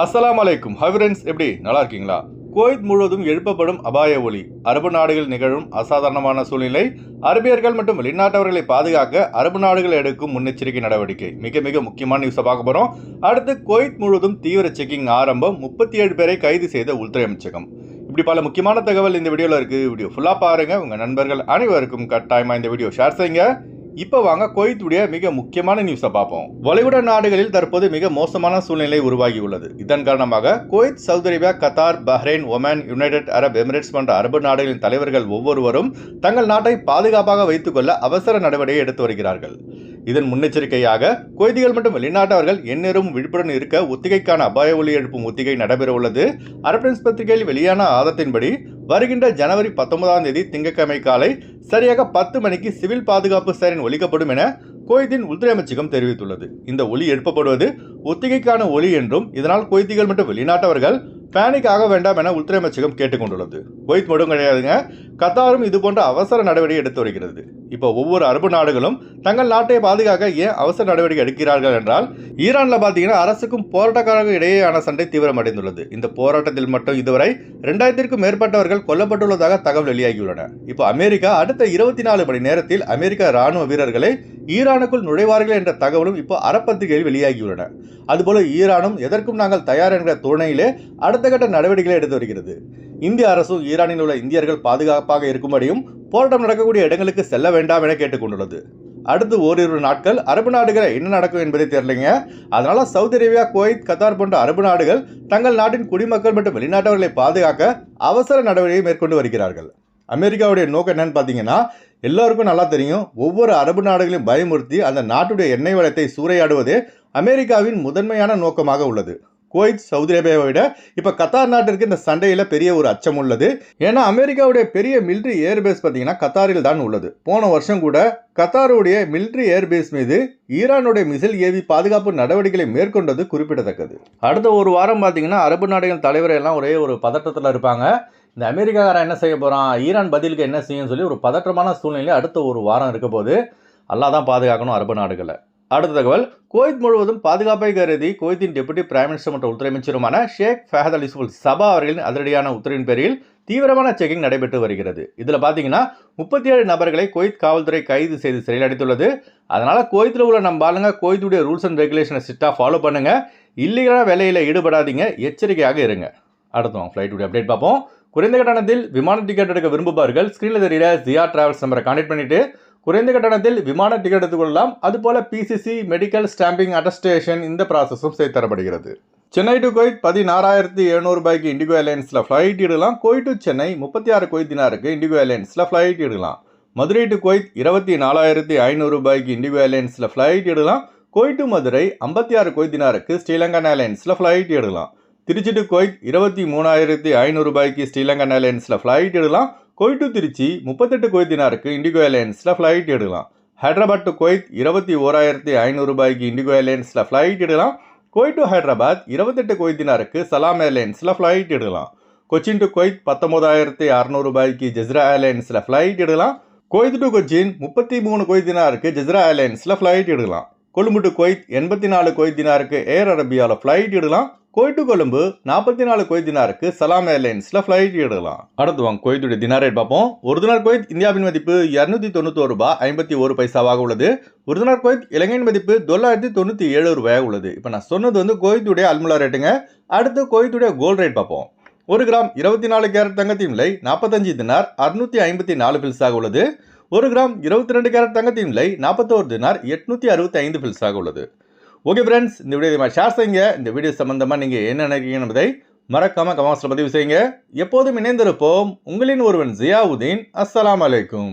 அஸ்லாம் அலைக்கும் ஹவிரன்ஸ் எப்படி? நல்லா இருக்கீங்களா? குவைத் முழுவதும் எழுப்பப்படும் அபாய ஒளி. அரபு நாடுகள் நிகழும் அசாதாரணமான சூழ்நிலை. அரபியர்கள் மற்றும் வெளிநாட்டவர்களை பாதுகாக்க அரபு நாடுகள் எடுக்கும் முன்னெச்சரிக்கை நடவடிக்கை. மிக மிக முக்கியமான நியூஸை பார்க்க போகிறோம் அடுத்து குவைத் முழுவதும் தீவிர செக்கிங் ஆரம்பம். முப்பத்தி ஏழு பேரை கைது செய்த உள்துறை அமைச்சகம். இப்படி பல முக்கியமான தகவல் இந்த வீடியோவில் இருக்குது வீடியோ ஃபுல்லாக பாருங்க. உங்கள் நண்பர்கள் அனைவருக்கும் கட்டாயமாக இந்த வீடியோ ஷேர் செய்யுங்க. இப்போ வாங்க குவைத்துடைய மிக முக்கியமான நியூஸை பார்ப்போம். வளைகுடா நாடுகளில் தற்போது மிக மோசமான சூழ்நிலை உருவாகியுள்ளது இதன் காரணமாக Kuwait Saudi Arabia Qatar Bahrain Oman United Arab Emirates போன்ற அரபு நாடுகளின் தலைவர்கள் ஒவ்வொருவரும் தங்கள் நாட்டை பாதுகாப்பாக வைத்துக்கொள்ள அவசர நடவடிக்கை எடுத்து வருகிறார்கள். இதன் முன்னெச்சரிக்கையாக குவைதிகள் மற்றும் வெளிநாட்டவர்கள் எந்நேரமும் விழிப்புடன் இருக்க ஒத்திகைக்கான அபாய ஒலி எழுப்பும் ஒத்திகை நடைபெற உள்ளது. அரபின்ஸ் பத்திரிகையில் வெளியான ஆதத்தின்படி வருகின்ற ஜனவரி பத்தொன்பதாம் தேதி திங்கட்கிழமை காலை சரியாக பத்து மணிக்கு சிவில் பாதுகாப்பு சைரன் ஒலிக்கப்படும் என குவைத்தின் உள்துறை அமைச்சகம் தெரிவித்துள்ளது. இந்த ஒலி எழுப்பப்படுவது ஒத்திகைக்கான ஒலி என்றும் இதனால் குவைத்திகள் மற்றும் வெளிநாட்டவர்கள் பேனிக் ஆக வேண்டாம் என உள்துறை அமைச்சகம் கேட்டுக்கொண்டுள்ளது. குவைத் மட்டும் கிடையாதுங்க. கத்தாரும் இது போன்ற அவசர நடவடிக்கை எடுத்து வருகிறது. இப்போ ஒவ்வொரு அரபு நாடுகளும் தங்கள் நாட்டை பாதுகாக்க ஏன் அவசர நடவடிக்கை எடுக்கிறார்கள் என்றால் ஈரானில் பார்த்தீங்கன்னா அரசுக்கும் போராட்டக்காரர்கள் இடையேயான சண்டை தீவிரமடைந்துள்ளது இந்த போராட்டத்தில் மட்டும் இதுவரை ரெண்டாயிரத்திற்கும் மேற்பட்டவர்கள் கொல்லப்பட்டுள்ளதாக தகவல் வெளியாகியுள்ளன. இப்போ அமெரிக்கா அடுத்த இருபத்தி நாலு மணி நேரத்தில் அமெரிக்க ராணுவ வீரர்களை ஈரானுக்குள் நுழைவார்கள் என்ற தகவலும் இப்போ அறப்பத்திரிகையில் வெளியாகியுள்ளன. அதுபோல ஈரானும் எதற்கும் நாங்கள் தயார் என்கிற துணையிலே அடுத்த கட்ட நடவடிக்கைகளை எடுத்து வருகிறது. இந்திய அரசும் ஈரானில் உள்ள இந்தியர்கள் பாதுகாப்பாக இருக்கும்படியும் போராட்டம் நடக்கக்கூடிய இடங்களுக்கு செல்ல வேண்டாம் என கேட்டுக்கொண்டுள்ளது. அடுத்து ஓரிரு நாட்கள் அரபு நாடுகள் என்ன நடக்கும் என்பதை தெரியலைங்க. அதனால சவுதி அரேபியா குவைத் கத்தார் போன்ற அரபு நாடுகள் தங்கள் நாட்டின் குடிமக்கள் மற்றும் வெளிநாட்டவர்களை பாதுகாக்க அவசர நடவடிக்கை மேற்கொண்டு வருகிறார்கள். அமெரிக்காவுடைய நோக்கம் என்னன்னு பார்த்தீங்கன்னா எல்லாருக்கும் நல்லா தெரியும். ஒவ்வொரு அரபு நாடுகளையும் பயமுறுத்தி அந்த நாட்டுடைய எண்ணெய் வளத்தை சூறையாடுவதே அமெரிக்காவின் முதன்மையான நோக்கமாக உள்ளது. குவைத் சவுதி அரேபியாவை விட இப்போ கத்தார் நாட்டிற்கு இந்த சண்டையில் பெரிய ஒரு அச்சம் உள்ளது. ஏன்னா அமெரிக்காவுடைய பெரிய மிலிட்ரி ஏர்பேஸ் பார்த்தீங்கன்னா கத்தாரில் தான் உள்ளது. போன வருஷம் கூட கத்தாருடைய மிலிட்ரி ஏர்பேஸ் மீது ஈரானுடைய மிசில் ஏவி பாதுகாப்பு நடவடிக்கைகளை மேற்கொண்டது குறிப்பிடத்தக்கது. அடுத்த ஒரு வாரம் பார்த்தீங்கன்னா அரபு நாடுகள் தலைவர் எல்லாம் ஒரே ஒரு பதட்டத்தில் இருப்பாங்க. இந்த அமெரிக்காக்காரன் என்ன செய்ய போகிறான் ஈரான் பதிலுக்கு என்ன செய்யும் சொல்லி ஒரு பதற்றமான சூழ்நிலை அடுத்த ஒரு வாரம் இருக்க போது அல்லா தான் பாதுகாக்கணும் அரபு நாடுகளை. அடுத்த தகவல் குவைத் முழுவதும் பாதுகாப்பை கருதி குவைத்தின் டெபுட்டி பிரைம் மினிஸ்டர் மற்றும் உள்துறை அமைச்சருமான ஷேக் ஃபஹத் அலி சுல் சபா அவர்களின் அதிரடியான உத்தரவின் பேரில் தீவிரமான செக்கிங் நடைபெற்று வருகிறது. இதில் பார்த்தீங்கன்னா முப்பத்தி ஏழு நபர்களை குவைத் காவல்துறை கைது செய்து சிறையில் அடைத்துள்ளது. அதனால் குவைத்தில் உள்ள நம்ம ஆளுங்க குவைத்துடைய ரூல்ஸ் அண்ட் ரெகுலேஷனை ஸ்ட்ரிக்டாக ஃபாலோ பண்ணுங்க. இல்லீகலான வேலையில் ஈடுபடாதீங்க. எச்சரிக்கையாக இருங்க. அடுத்தவங்க ஃப்ளைட்டுடைய அப்டேட் பார்ப்போம். குறைந்த கட்டணத்தில் விமான டிக்கெட் எடுக்க விரும்புபவர்கள் ஸ்க்ரீனில் தெரியிற ஜியா டிராவல்ஸ் நம்பரை கான்டெக்ட் பண்ணிட்டு குறைந்த கட்டணத்தில் விமான டிக்கெட் எடுத்துக்கொள்ளலாம். அதுபோல பிசிசி மெடிக்கல் ஸ்டாம்பிங் அட்டஸ்டேஷன் இந்த ப்ராசஸும் செய்து தரப்படுகிறது. சென்னை டு கோயத் பதினாறாயிரத்தி எழுநூறு ரூபாய்க்கு இண்டிகோ ஏர்லைன்ஸில் ஃப்ளைட் இடலாம் கோய் டு சென்னை முப்பத்தி ஆறு கோயத் தினாருக்கு இண்டிகோ ஏர்லைன்ஸில் ஃப்ளைட் இடலாம் மதுரை டு கோயத் இருபத்தி நாலாயிரத்தி ஐநூறு ரூபாய்க்கு இண்டிகோ ஏர்லைன்ஸில் ஃப்ளைட் இடலாம் கோய் டு மதுரை ஐம்பத்தி ஆறு கோயத் தினாருக்கு ஸ்ரீலங்கன் ஏர்லைன்ஸில் ஃப்ளைட் இடலாம் திருச்சி டு கோயத் இருபத்தி மூணாயிரத்தி ஐநூறு ரூபாய்க்கு ஸ்ரீலங்கன் ஏர்லைன்ஸில் ஃப்ளைட் இடலாம் கோய் டு திருச்சி முப்பத்தெட்டு குவைத்தினாருக்கு இண்டிகோ ஏர்லைன்ஸில் ஃப்ளைட் எடுக்கலாம். ஹைதராபாத் டு குவைத் இருபத்தி ஓராயிரத்தி ஐநூறு ரூபாய்க்கு இண்டிகோ ஏர்லைன்ஸில் ஃப்ளைட் எடுக்கலாம். கோய் டு ஹைதராபாத் இருபத்தெட்டு குவைத்தினாருக்கு சலாம் ஏர்லைன்ஸில் ஃப்ளைட் எடுக்கலாம். கொச்சின் டு குவைத் பத்தொம்போதாயிரத்தி அறநூறு ரூபாய்க்கு ஜெஸ்ரா ஏர்லைன்ஸில் ஃப்ளைட் எடுக்கலாம். குவைத் டு கொச்சின் முப்பத்தி மூணு குவைத் ஜெஸ்ரா ஏர்லைன்ஸில் ஃப்ளைட் எடுக்கலாம். கொழும்பு டு குவைத் எண்பத்தி நாலு குவைத்தினாருக்கு ஏர் அரபியாவில் ஃப்ளைட் எடுக்கலாம். கோய்ட்டு கொழும்பு நாற்பத்தி நாலு குவைத் தினாருக்கு சலாம் ஏர்லைன்ஸில் ஃப்ளைட் எடுக்கலாம். அடுத்து வாங்க குவைத்துடைய தினார் ரேட் பார்ப்போம். ஒரு தினார் குவைத் இந்தியாவின் மதிப்பு இரநூத்தி தொண்ணூத்தோரு ரூபாய் ஐம்பத்தி ஒரு பைசாவாக உள்ளது. ஒரு தினார் குவைத் இலங்கையின் மதிப்பு தொள்ளாயிரத்தி தொண்ணூற்றி ஏழு ரூபாயாக உள்ளது. இப்போ நான் சொன்னது வந்து குவைத்துடைய அல்முலா ரேட்டுங்க அடுத்து குவைத்துடைய கோல்ட் ரேட் பார்ப்போம். ஒரு கிராம் இருபத்தி நாலு கேரட் தங்கத்தின் விலை நாற்பத்தஞ்சு தினார் அறுநூத்தி ஐம்பத்தி நாலு பில்ஸாக உள்ளது. ஒரு கிராம் இருபத்தி ரெண்டு கேரட் தங்கத்தின் விலை நாற்பத்தோரு தினார் எட்நூத்தி அறுபத்தி ஐந்து பில்ஸாக உள்ளது. ஓகே ஃப்ரெண்ட்ஸ் இந்த வீடியோ ஷேர் செய்யுங்க. இந்த வீடியோ சம்பந்தமாக நீங்கள் என்ன நினைக்கிறீங்க என்பதை மறக்காமல் கமெண்ட்ஸில் பதிவு செய்யுங்க. எப்போதும் இணைந்திருப்போம். உங்களின் ஒருவன் ஜியாவுதீன். அஸ்லாம் அலைக்கும்.